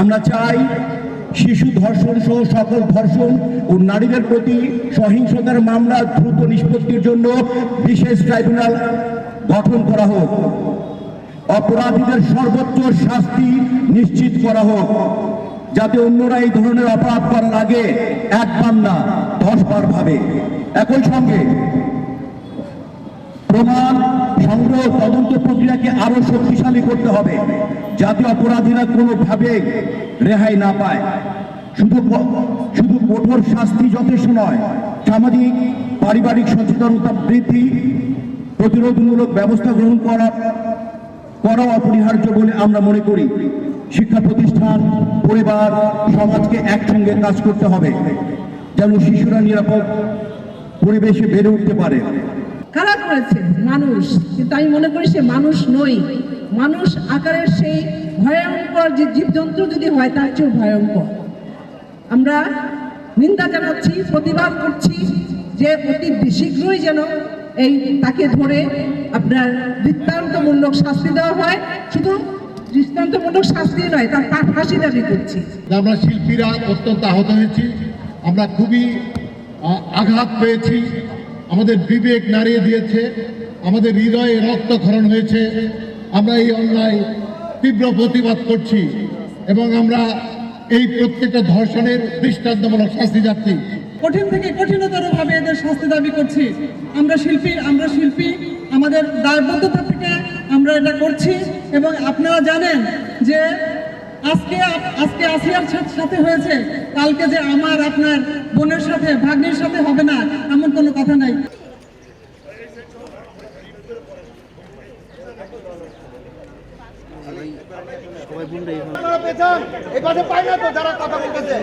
আমরা চাই শিশু ধর্ষণ সহ সকল ধর্ষণ ও নারীদের প্রতি সহিংসতার মামলা দ্রুত নিষ্পত্তির জন্য বিশেষ ট্রাইব্যুনাল গঠন করা হোক। অপরাধীদের সর্বোচ্চ শাস্তি নিশ্চিত করা হোক, যাতে অন্যরা এই ধরনের অপরাধ করার আগে একবার না দশ ভাবে। একই সঙ্গে প্রমাণ, সংগ্রহ, তদন্ত প্রক্রিয়াকে আরও শক্তিশালী করতে হবে, যাতে অপরাধীরা কোনোভাবে রেহাই না পায়। শুধু শুধু কঠোর শাস্তি যথেষ্ট নয়, সামাজিক, পারিবারিক সচেতনতা বৃদ্ধি, প্রতিরোধমূলক ব্যবস্থা গ্রহণ করা করা অপরিহার্য বলে আমরা মনে করি। শিক্ষা প্রতিষ্ঠান, পরিবার, সমাজকে একসঙ্গে কাজ করতে হবে, যেন শিশুরা নিরাপদ পরিবেশে বেড়ে উঠতে পারে। কারা করেছে? মানুষ। কিন্তু আমি মনে করি সে মানুষ নই। মানুষ আকারের সেই ভয়ঙ্কর যে জীবজন্তু যদি হয় তার চেয়েও ভয়ঙ্কর। আমরা নিন্দা জানাচ্ছি প্রতিবাদ করছি যে অতি শীঘ্রই যেন এই তাকে ধরে আপনার দৃষ্টান্তমূলক শাস্তি দেওয়া হয়। শুধু দৃষ্টান্তমূলক শাস্তি নয় তার ফাঁসি দাবি করছি। আমরা শিল্পীরা অত্যন্ত আহত হয়েছি। আমরা খুবই আঘাত পেয়েছি। আমাদের বিবেক নাড়িয়ে দিয়েছে। আমাদের হৃদয়ে রক্তক্ষরণ হয়েছে। আমরা এই অন্যায় তীব্র প্রতিবাদ করছি এবং আমরা এই প্রত্যেকটা ধর্ষণের দৃষ্টান্তমূলক শাস্তি যাচ্ছি। কঠিন থেকে কঠিনতর ভাবে এদের শাস্তি দাবি করছি। আমরা শিল্পী আমরা শিল্পী, আমাদের দায়বদ্ধতা থেকে আমরা এটা করছি এবং আপনারা জানেন যে আজকে আজকে আসিয়ার সাথে হয়েছে। কালকে যে আমার আপনার বোনের সাথে ভাগ্নির সাথে হবে না এমন কোনো কথা নাই। এই পাশে পাই না তো যারা কথা বলতেছে।